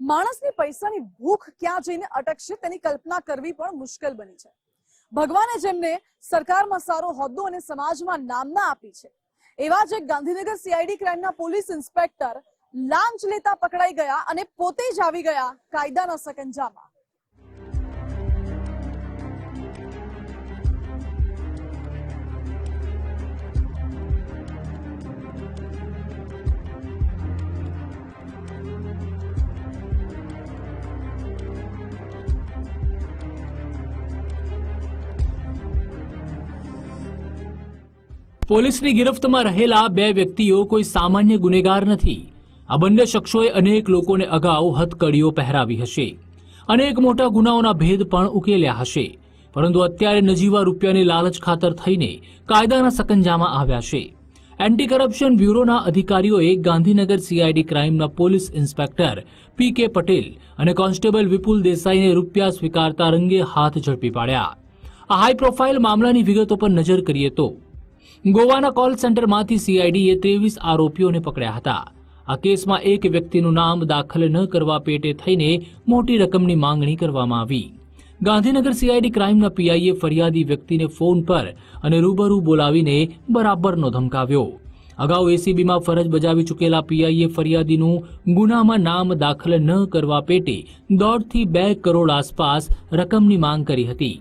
માણસની પૈસાની ભૂખ ક્યાં જઈને અટકશે તેની કલ્પના કરવી પણ મુશ્કેલ બની છે. ભગવાને જેમને સરકારમાં સારો હોદ્દો અને સમાજમાં નામના આપી છે, એવા જ એક ગાંધીનગર સીઆઈડી ક્રાઇમના પોલીસ ઇન્સ્પેક્ટર લાંચ લેતા પકડાઈ ગયા અને પોતે જ આવી ગયા કાયદાના સકંજામાં. પોલીસની ગિરફ્તમાં રહેલા બે વ્યક્તિઓ કોઈ સામાન્ય ગુનેગાર નથી. આ બંને શખ્સોએ અનેક લોકોને અગાઉ હથકડીઓ પહેરાવી હશે. અનેક મોટા ગુનાઓના ભેદ પણ ઉકેલ્યા હશે. પરંતુ અત્યારે નજીવા રૂપિયાની લાલચ ખાતર થઈને કાયદાના સકંજામાં આવ્યા છે. એન્ટી કરપ્શન બ્યુરોના અધિકારીઓએ Gandhinagar CID ક્રાઇમના police inspector P K Patel અને કોન્સ્ટેબલ વિપુલ દેસાઈને રૂપિયા સ્વીકારતા રંગે હાથ ઝડપી પાડ્યા. આ હાઈ પ્રોફાઇલ મામલાની વિગતો પર નજર કરીએ તો ગોવાના કોલ સેન્ટરમાંથી સીઆઈડીએ ત્રેવીસ આરોપીઓને પકડ્યા હતા. આ કેસમાં એક વ્યક્તિનું નામ દાખલ ન કરવા પેટે થઈને મોટી રકમની માંગણી કરવામાં આવી. ગાંધીનગર સીઆઈડી ક્રાઇમના પીઆઈએ ફરિયાદી વ્યક્તિને ફોન પર અને રૂબરૂ બોલાવીને બરાબરનો ધમકાવ્યો. અગાઉ એસીબીમાં ફરજ બજાવી ચૂકેલા પીઆઈએ ફરિયાદીનું ગુનામાં નામ દાખલ ન કરવા પેટે દોઢથી બે કરોડ આસપાસ રકમની માંગ કરી હતી.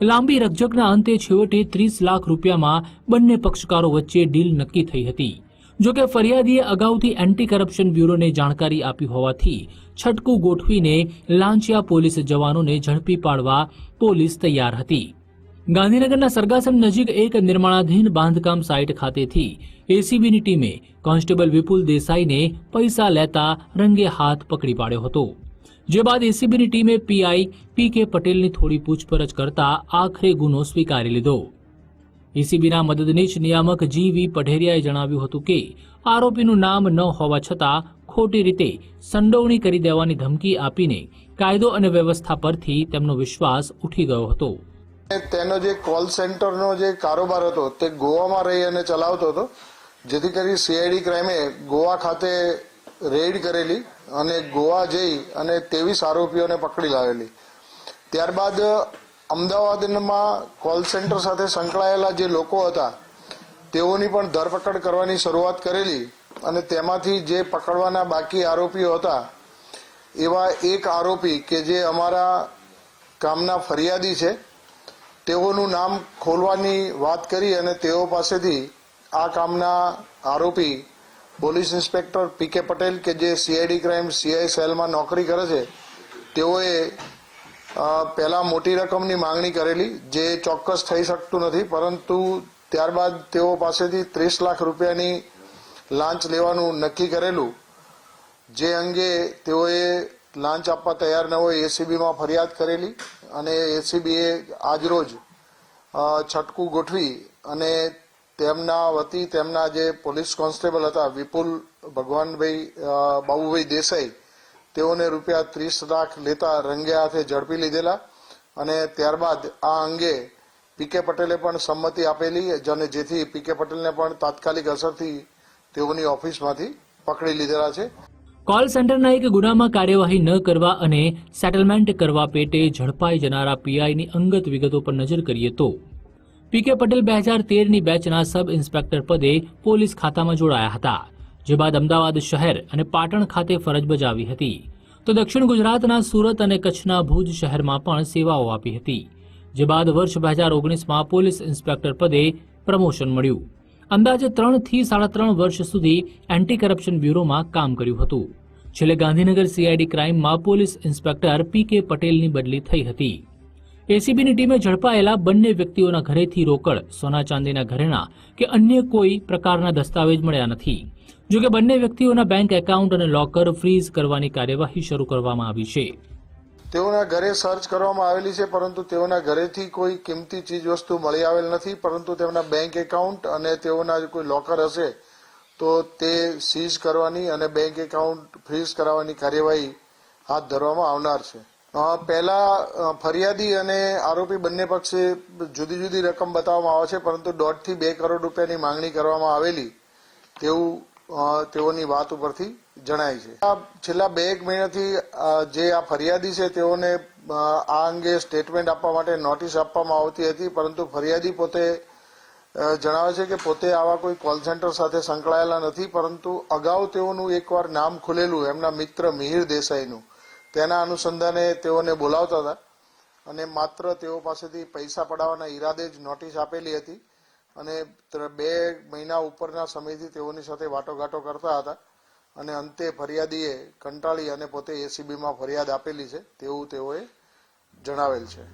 લાંબી રકઝકના અંતે છેવટે ત્રીસ લાખ રૂપિયામાં બંને પક્ષકારો વચ્ચે ડીલ નક્કી થઈ હતી. જોકે ફરિયાદીએ અગાઉથી એન્ટી કરપ્શન બ્યુરોને જાણકારી આપી હોવાથી છટકું ગોઠવીને લાંચિયા પોલીસ જવાનોને ઝડપી પાડવા પોલીસ તૈયાર હતી. ગાંધીનગરના સરગાસમ નજીક એક નિર્માણાધીન બાંધકામ સાઇટ ખાતેથી એસીબીની ટીમે કોન્સ્ટેબલ વિપુલ દેસાઈને પૈસા લેતા રંગે હાથ પકડી પાડ્યો હતો. જે બાદ એસીબીની ટીમે પીઆઈ પી કે પટેલની થોડી પૂછપરછ કરતા આખરે ગુનો સ્વીકારી લીધો. એસીબીના મદદનીશ નિયામક જી વી પઢેરિયાએ જણાવ્યું હતું કે, આરોપીનું નામ ન હોવા છતાં ખોટી રીતે સંડોવણી કરી દેવાની ધમકી આપીને કાયદો અને વ્યવસ્થા પરથી તેમનો વિશ્વાસ ઉઠી ગયો હતો. તેનો જે કોલ સેન્ટરનો જે કારોબાર હતો તે ગોવામાં રહી અને ચલાવતો હતો. જેથી કરી સીઆઈડી ક્રાઇમે ગોવા ખાતે રેડ કરેલી અને ગોવા જઈ અને ત્રેવીસ આરોપીઓને પકડી લાવેલી. ત્યારબાદ અમદાવાદમાં કોલ સેન્ટર સાથે સંકળાયેલા જે લોકો હતા, તેઓની પણ ધરપકડ કરવાની શરૂઆત કરેલી અને તેમાંથી જે પકડવાના બાકી આરોપીઓ હતા, એવા એક આરોપી કે જે અમારા કામના ફરિયાદી છે, તેઓનું નામ ખોલવાની વાત કરી અને તેઓ પાસેથી આ કામના આરોપી police inspector P K Patel કે જે સીઆઈડી ક્રાઇમ સીઆઈ સેલમાં નોકરી કરે છે, તેઓએ પહેલાં મોટી રકમની માંગણી કરેલી, જે ચોક્કસ થઈ શકતું નથી, પરંતુ ત્યારબાદ તેઓ પાસેથી ત્રીસ લાખ રૂપિયાની લાંચ લેવાનું નક્કી કરેલું. જે અંગે તેઓએ લાંચ આપવા તૈયાર ન હોય એસીબીમાં ફરિયાદ કરેલી અને એસીબીએ આજરોજ છટકું ગોઠવી અને તેમના વતી તેમના જે પોલીસ કોન્સ્ટેબલ હતા વિપુલ ભગવાનભાઈ બાબુભાઈ દેસાઈ, તેઓને રૂપિયા ત્રીસ લાખ લેતા રંગે હાથે ઝડપી લીધેલા અને ત્યારબાદ આ અંગે પીકે પટેલે પણ સંમતિ આપેલી અને જેથી પીકે પટેલને પણ તાત્કાલિક અસરથી તેઓની ઓફિસમાંથી પકડી લીધેલા છે. કોલ સેન્ટરના એક ગુનામાં કાર્યવાહી ન કરવા અને સેટલમેન્ટ કરવા પેટે ઝડપાઈ જનારા પીઆઈની અંગત વિગતો પર નજર કરીએ તો પીકે પટેલ બે હજાર તેરની બેચના સબ ઇન્સ્પેક્ટર પદે પોલીસ ખાતામાં જોડાયા હતા, જે બાદ અમદાવાદ શહેર અને પાટણ ખાતે ફરજ બજાવી હતી. તો દક્ષિણ ગુજરાતના સુરત અને કચ્છના ભુજ શહેરમાં પણ સેવાઓ આપી હતી, જે બાદ વર્ષ બે હજાર ઓગણીસમાં પોલીસ ઇન્સ્પેક્ટર પદે પ્રમોશન મળ્યું. અંદાજે ત્રણથી સાડા ત્રણ વર્ષ સુધી એન્ટી કરપ્શન બ્યુરોમાં કામ કર્યું હતું. છેલ્લે ગાંધીનગર સીઆઈડી ક્રાઇમમાં પોલીસ ઇન્સ્પેક્ટર પી કે પટેલની બદલી થઈ હતી. એસીબીની ટીમે ઝડપાયેલા બંને વ્યક્તિઓના ઘરેથી રોકડ, સોના ચાંદીના ઘરેણાં કે અન્ય કોઈ પ્રકારના દસ્તાવેજ મળ્યા નથી. જોકે બંને વ્યક્તિઓના બેંક એકાઉન્ટ અને લોકર ફ્રીઝ કરવાની કાર્યવાહી શરૂ કરવામાં આવી છે. તેઓના ઘરે સર્ચ કરવામાં આવેલી છે, પરંતુ તેઓના ઘરેથી કોઈ કિંમતી ચીજ વસ્તુ મળી આવેલ નથી, પરંતુ તેમના બેંક એકાઉન્ટ અને તેઓના કોઈ લોકર હશે, તો તે સીઝ કરવાની અને બેંક એકાઉન્ટ ફ્રીઝ કરાવવાની કાર્યવાહી હાથ ધરવામાં આવનાર છે. પહેલા ફરિયાદી અને આરોપી બંને પક્ષે જુદી જુદી રકમ બતાવવામાં આવે છે, પરંતુ દોઢથી બે કરોડ રૂપિયાની માંગણી કરવામાં આવેલી તેવું તેઓની વાત ઉપરથી જણાય છે. છેલ્લા બે એક મહિનાથી જે આ ફરિયાદી છે, તેઓને આ અંગે સ્ટેટમેન્ટ આપવા માટે નોટિસ આપવામાં આવતી હતી, પરંતુ ફરિયાદી પોતે જણાવે છે કે પોતે આવા કોઈ કોલ સેન્ટર સાથે સંકળાયેલા નથી, પરંતુ અગાઉ તેઓનું એકવાર નામ ખુલેલું, એમના મિત્ર મિહિર દેસાઈનું. તેના અનુસંધાને તેઓને બોલાવતા હતા અને માત્ર તેઓ પાસેથી પૈસા પડાવવાના ઈરાદે જ નોટિસ આપેલી હતી અને બે મહિના ઉપરના સમયથી તેઓની સાથે વાટોઘાટો કરતા હતા અને અંતે ફરિયાદીએ કંટાળી અને પોતે એસીબીમાં ફરિયાદ આપેલી છે તેવું તેઓએ જણાવેલ છે.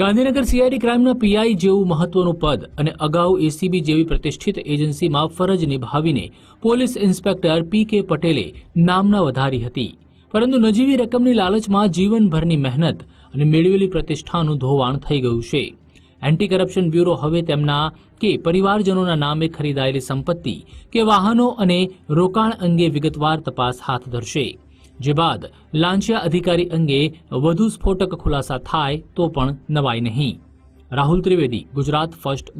ગાંધીનગર સીઆઈડી ક્રાઇમના પીઆઈ જેવું મહત્વનું પદ અને અગાઉ એસીબી જેવી પ્રતિષ્ઠિત એજન્સીમાં ફરજ નિભાવીને પોલીસ ઇન્સ્પેક્ટર પી કે પટેલે નામના વધારી હતી. પરંતુ નજીવી રકમની લાલચમાં જીવનભરની મહેનત અને મેળવેલી પ્રતિષ્ઠાનું ધોવાણ થઈ ગયું છે. એન્ટી કરપ્શન બ્યુરો હવે તેમના કે પરિવારજનોના નામે ખરીદાયેલી સંપત્તિ કે વાહનો અને રોકાણ અંગે વિગતવાર તપાસ હાથ ધરશે. જે બાદ લાંચિયા અધિકારી અંગે વધુ સ્ફોટક ખુલાસા થાય તો પણ નવાઈ નહીં. રાહુલ ત્રિવેદી, ગુજરાત ફર્સ્ટ